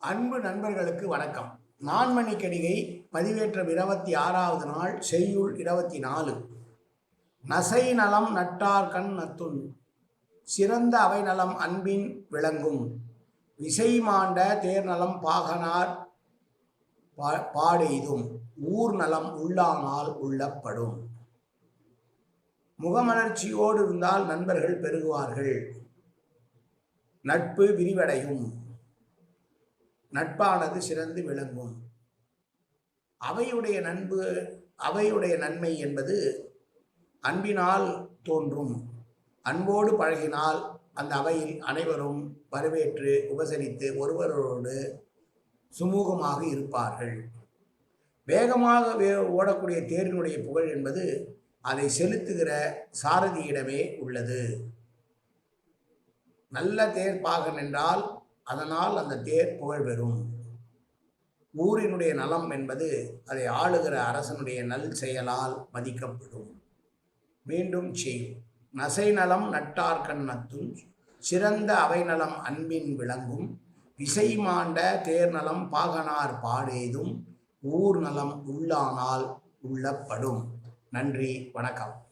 அன்பு நண்பர்களுக்கு வணக்கம். நான்மணிக்கடிகை பதிவேற்றம் இருபத்தி ஆறாவது நாள் செய்யுள் இருபத்தி நாலு. நசை நலம் நட்டார் கண் நத்துள். சிறந்த அவை நலம் அன்பின் விளங்கும். விசை மாண்ட தேர்நலம் பாகனார் பா- பாடெய்தும். ஊர் நலம் உள்ளானால் உள்ளப்படும். முகமலர்ச்சியோடு இருந்தால் நண்பர்கள் பெருகுவார்கள். நட்பு விரிவடையும். நட்பானது சிறந்து விளங்கும். அவையுடைய நண்பு அவையுடைய நன்மை என்பது அன்பினால் தோன்றும். அன்போடு பழகினால் அந்த அவையில் அனைவரும் வரவேற்று உபசரித்து ஒருவரோடு சுமூகமாக இருப்பார்கள். வேகமாக வே ஓடக்கூடிய தேரினுடைய புகழ் என்பது அதை செலுத்துகிற சாரதியிடமே உள்ளது. நல்ல தேர் பாகன் என்றால் அதனால் அந்த தேர் புகழ் பெறும் ஊரினுடைய நலம் என்பது அதை ஆளுகிற அரசனுடைய நல் செயலால் மதிக்கப்படும். மீண்டும் செய்யும் நசை நலம் நட்டார்கண் நத்தும் சிறந்த அவை நலம் அன்பின் விளங்கும். இசை மாண்ட தேர் நலம் பாகனார் பாடேதும். ஊர் நலம் உள்ளானால் உள்ளப்படும். நன்றி. வணக்கம்.